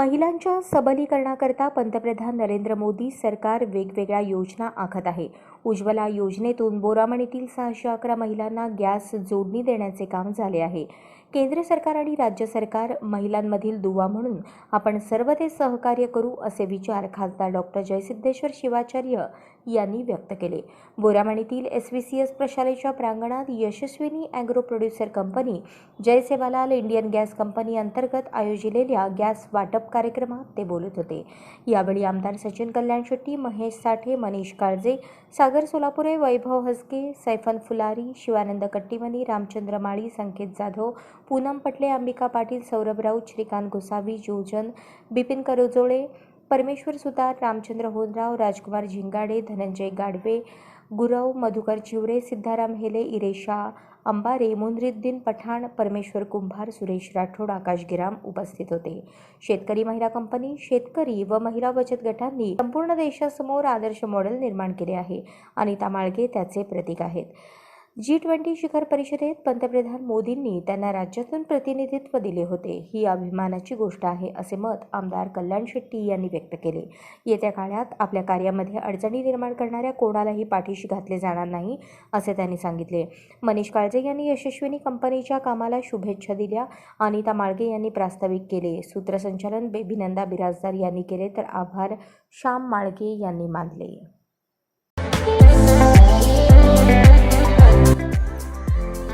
महिलांच्या सबलीकरणाकरता पंतप्रधान नरेंद्र मोदी सरकार वेगवेगळ्या योजना आखत आहे. उज्ज्वला योजनेतून बोरामणीतील सहाशे अकरा महिलांना गॅस जोडणी देण्याचे काम झाले आहे. केंद्र सरकार आणि राज्य सरकार महिलांमधील दुवा म्हणून आपण सर्व ते सहकार्य करू असे विचार खासदार डॉक्टर जयसिद्धेश्वर शिवाचार्य यांनी व्यक्त केले. बोरामणीतील एस व्ही सी एस प्रशालेच्या प्रांगणात Yashaswini agro producer company Jai Sevalal Indian gas company अंतर्गत आयोजिलेल्या गॅस वाटप कार्यक्रमात ते बोलत होते. यावेळी आमदार सचिन कल्याण शेट्टी महेश साठे मनीष काळजे सागर सोलापुरे वैभव हसके सैफन फुलारी शिवानंद कट्टीमनी रामचंद्र माळी संकेत जाधव पूनम पटले अंबिका पाटील सौरभ राऊत श्रीकांत गोसावी जोजन बिपिन करजोळे परमेश्वर सुतार रामचंद्र होनराव राजकुमार झिंगाडे धनंजय गाडवे गुरव मधुकर चिवरे सिद्धाराम हेले इरेशा अंबारे मुनरिद्दीन पठाण परमेश्वर कुंभार सुरेश राठोड आकाश गिराम उपस्थित होते. शेतकरी महिला कंपनी शेतकरी व महिला बचत गटांनी संपूर्ण देशासमोर आदर्श मॉडेल निर्माण केले आहे. अनिता माळगे त्याचे प्रतीक आहेत. जी ट्वेंटी शिखर परिषदेत पंतप्रधान मोदींनी त्यांना राज्यातून प्रतिनिधित्व दिले होते. ही अभिमानाची गोष्ट आहे असे मत आमदार कल्याण शेट्टी यांनी व्यक्त केले. येत्या काळात आपल्या कार्यामध्ये अडचणी निर्माण करणाऱ्या कोणालाही पाठीशी घातले जाणार नाही असे त्यांनी सांगितले. मनीष काळजे यांनी यशस्विनी कंपनीच्या कामाला शुभेच्छा दिल्या. अनिता माळगे यांनी प्रास्ताविक केले. सूत्रसंचालन बेबीनंदा बिराजदार यांनी केले तर आभार. श्याम माळगे यांनी मानले.